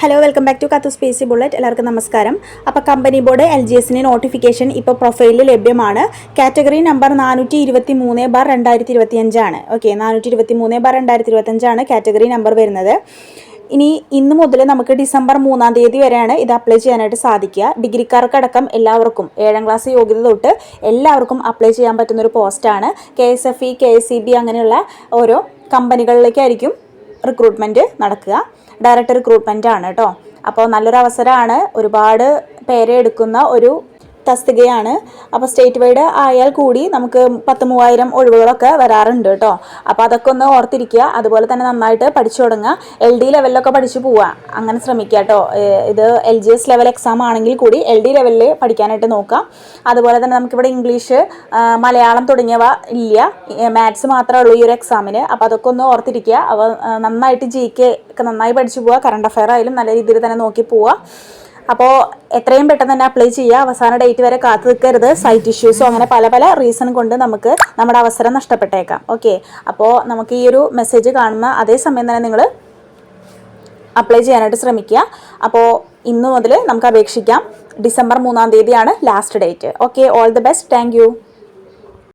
Hello welcome back to കത്തു സ്പേസി ബുള്ളറ്റ് എല്ലാവർക്കും നമസ്കാരം. അപ്പോൾ കമ്പനി ബോർഡ് എൽ ജി എസിന്റെ നോട്ടിഫിക്കേഷൻ ഇപ്പോൾ പ്രൊഫൈലിൽ ലഭ്യമാണ് കാറ്റഗറി നമ്പർ നാനൂറ്റി ഇരുപത്തി മൂന്ന് ബാർ രണ്ടായിരത്തി ഇരുപത്തി അഞ്ചാണ് ഓക്കെ നാനൂറ്റി ഇരുപത്തി മൂന്ന് ബാർ രണ്ടായിരത്തി ഇരുപത്തഞ്ചാണ് കാറ്റഗറി നമ്പർ വരുന്നത്. ഇനി ഇന്ന് മുതൽ നമുക്ക് ഡിസംബർ മൂന്നാം തീയതി വരെയാണ് ഇത് അപ്ലൈ ചെയ്യാനായിട്ട് സാധിക്കുക. ഡിഗ്രിക്കാർക്കടക്കം എല്ലാവർക്കും ഏഴാം ക്ലാസ് യോഗ്യത തൊട്ട് എല്ലാവർക്കും അപ്ലൈ ചെയ്യാൻ പറ്റുന്ന ഒരു പോസ്റ്റാണ് K S F E K S C B അങ്ങനെയുള്ള ഓരോ കമ്പനികളിലേക്കായിരിക്കും റിക്രൂട്ട്മെന്റ് നടക്കുക. ഡയറക്റ്റ് റിക്രൂട്ട്മെന്റ് ആണ് കേട്ടോ അപ്പോൾ നല്ലൊരു അവസരമാണ് ഒരുപാട് പേരെ എടുക്കുന്ന ഒരു തസ്തികയാണ്. അപ്പോൾ സ്റ്റേറ്റ് വൈഡ് ആയാൽ കൂടി നമുക്ക് പത്ത് മൂവായിരം ഒഴിവുകളൊക്കെ വരാറുണ്ട് കേട്ടോ. അപ്പോൾ അതൊക്കെ ഒന്ന് ഓർത്തിരിക്കുക. അതുപോലെ തന്നെ നന്നായിട്ട് പഠിച്ചു തുടങ്ങുക. എൽ ഡി ലെവലിലൊക്കെ പഠിച്ചു പോവുക. അങ്ങനെ ശ്രമിക്കുക കേട്ടോ. ഇത് L G S level exam ആണെങ്കിൽ കൂടി എൽ ഡി ലെവലിൽ പഠിക്കാനായിട്ട് നോക്കാം. അതുപോലെ തന്നെ നമുക്കിവിടെ ഇംഗ്ലീഷ് മലയാളം തുടങ്ങിയവ ഇല്ല. മാത്സ് മാത്രമേ ഉള്ളൂ ഈ ഒരു എക്സാമിന് അപ്പോൾ അതൊക്കെ ഒന്ന് ഓർത്തിരിക്കുക. അവ നന്നായിട്ട് ജി കെ ഒക്കെ നന്നായി പഠിച്ചു പോവുക. കറണ്ട് അഫയർ ആയാലും നല്ല രീതിയിൽ തന്നെ നോക്കി പോവുക. അപ്പോൾ എത്രയും പെട്ടെന്ന് തന്നെ അപ്ലൈ ചെയ്യുക. അവസാന ഡേറ്റ് വരെ കാത്തു നിൽക്കരുത്. സൈറ്റ് ഇഷ്യൂസോ അങ്ങനെ പല പല റീസൺ കൊണ്ട് നമുക്ക് നമ്മുടെ അവസരം നഷ്ടപ്പെട്ടേക്കാം. ഓക്കെ അപ്പോൾ നമുക്ക് ഈ ഒരു മെസ്സേജ് കാണുന്ന അതേ സമയം തന്നെ നിങ്ങൾ അപ്ലൈ ചെയ്യാനായിട്ട് ശ്രമിക്കുക. അപ്പോൾ ഇന്ന് മുതൽ നമുക്ക് അപേക്ഷിക്കാം. ഡിസംബർ മൂന്നാം തീയതിയാണ് last date okay all the best thank